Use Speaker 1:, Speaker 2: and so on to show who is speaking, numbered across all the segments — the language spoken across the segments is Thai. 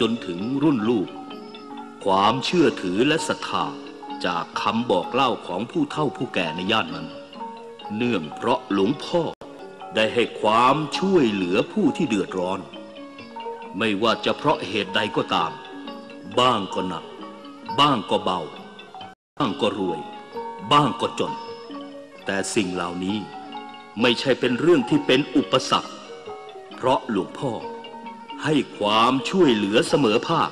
Speaker 1: จนถึงรุ่นลูก ความเชื่อถือและศรัทธาจากคำบอกเล่าของผู้เฒ่าผู้แก่ในย่านนั้น เนื่องเพราะหลวงพ่อได้ให้ความช่วยเหลือผู้ที่เดือดร้อน ไม่ว่าจะเพราะเหตุใดก็ตาม บ้างก็หนัก บ้างก็เบา บ้างก็รวย บ้างก็จน แต่สิ่งเหล่านี้ไม่ใช่เป็นเรื่องที่เป็นอุปสรรค เพราะหลวงพ่อ ให้ความช่วยเหลือเสมอภาค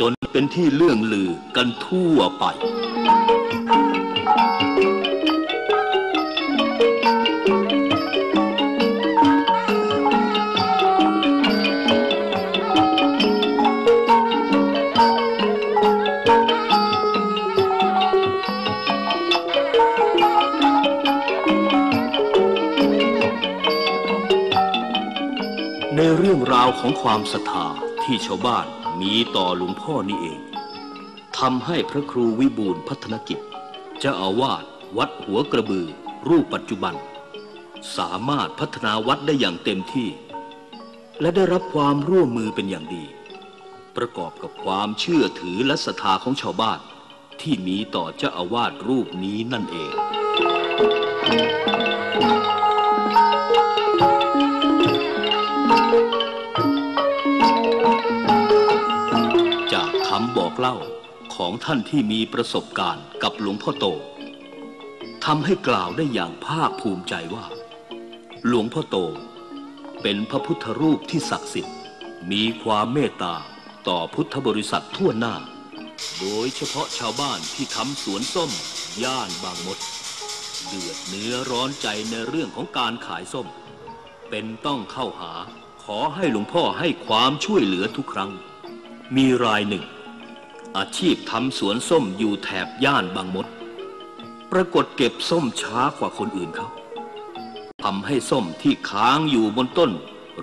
Speaker 1: จนเป็นที่เลื่องลือกันทั่วไป ในเรื่องราวของความศรัทธาที่ชาวบ้านมีต่อหลวงพ่อนี่เองทำให้พระครูวิบูลพัฒนกิจเจ้าอาวาสวัดหัวกระบือ รูปปัจจุบัน สามารถพัฒนาวัดได้อย่างเต็มที่ และได้รับความร่วมมือเป็นอย่างดี ประกอบกับความเชื่อถือและศรัทธาของชาวบ้านที่มีต่อเจ้าอาวาสรูปนี้นั่นเอง บอกเล่าของท่านที่มีประสบการณ์กับหลวงพ่อโตทำให้กล่าวได้อย่างภาคภูมิใจว่า หลวงพ่อโต เป็นพระพุทธรูปที่ศักดิ์สิทธิ์ มีความเมตตาต่อพุทธบริษัททั่วหน้า โดยเฉพาะชาวบ้านที่ทำสวนส้ม ย่านบางมด เดือดเนื้อร้อนใจในเรื่องของการขายส้ม เป็นต้องเข้าหาขอให้หลวงพ่อให้ความช่วยเหลือทุกครั้ง มีรายหนึ่ง อาชีพทำสวนส้มอยู่แถบย่านบางมด ปรากฏเก็บส้มช้ากว่าคนอื่นเขาทำให้ส้มที่ค้างอยู่บนต้น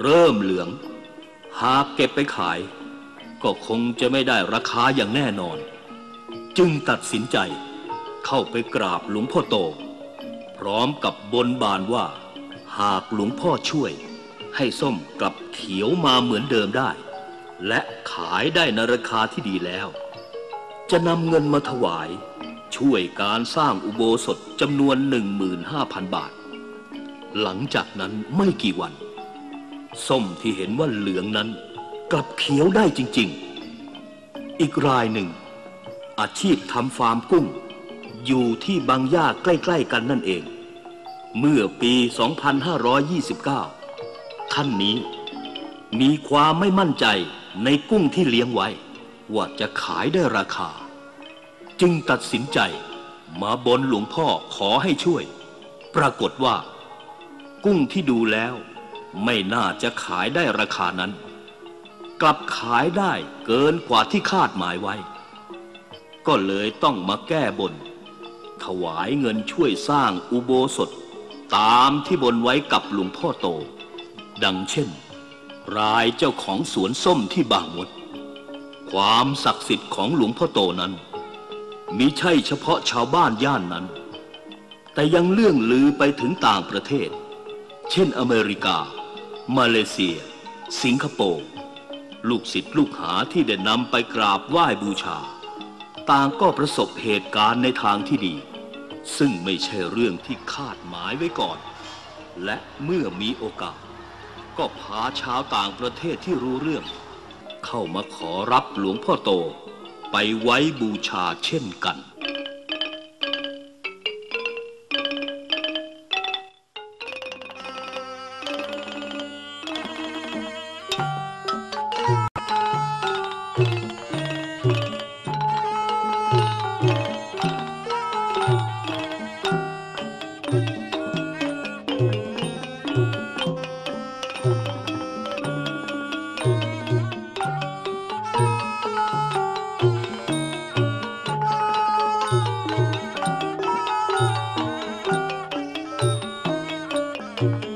Speaker 1: เริ่มเหลือง หากเก็บไปขาย ก็คงจะไม่ได้ราคาอย่างแน่นอน จึงตัดสินใจเข้าไปกราบหลวงพ่อโต พร้อมกับบนบานว่า หากหลวงพ่อช่วย ให้ส้มกลับเขียวมาเหมือนเดิมได้ และขายได้ในราคาที่ดีแล้ว จะนำเงินมาถวาย ช่วยการสร้างอุโบสถจำนวน 15,000 บาท หลังจากนั้นไม่กี่วัน ส้มที่เห็นว่าเหลืองนั้น กลับเขียวได้จริง ๆ อีกรายหนึ่ง อาชีพทำฟาร์มกุ้ง อยู่ที่บางย่าใกล้ ๆ กันนั่นเอง เมื่อปี 2529 ท่านนี้มีความไม่มั่นใจในกุ้งที่เลี้ยงไว้ ว่าจะขายได้ราคา จึงตัดสินใจมาบนหลวงพ่อขอให้ช่วย ปรากฏว่า กุ้งที่ดูแล้วไม่น่าจะขายได้ราคานั้น กลับขายได้เกินกว่าที่คาดหมายไว้ ก็เลยต้องมาแก้บน ถวายเงินช่วยสร้างอุโบสถ ตามที่บนไว้กับหลวงพ่อโต ดังเช่น รายเจ้าของสวนส้มที่บางมด ความศักดิ์สิทธิ์ของหลวงพ่อโตนั้นมิใช่เฉพาะชาวบ้านย่านนั้น แต่ยังเลื่องลือไปถึงต่างประเทศ เช่นอเมริกา มาเลเซีย สิงคโปร์ลูกศิษย์ลูกหาที่ได้นำไปกราบไหว้บูชา ต่างก็ประสบเหตุการณ์ในทางที่ดี ซึ่งไม่ใช่เรื่องที่คาดหมายไว้ก่อน และเมื่อมีโอกาส ก็พาชาวต่างประเทศที่รู้เรื่อง เข้ามาขอรับหลวงพ่อโตไปไว้บูชาเช่นกัน
Speaker 2: Thank you.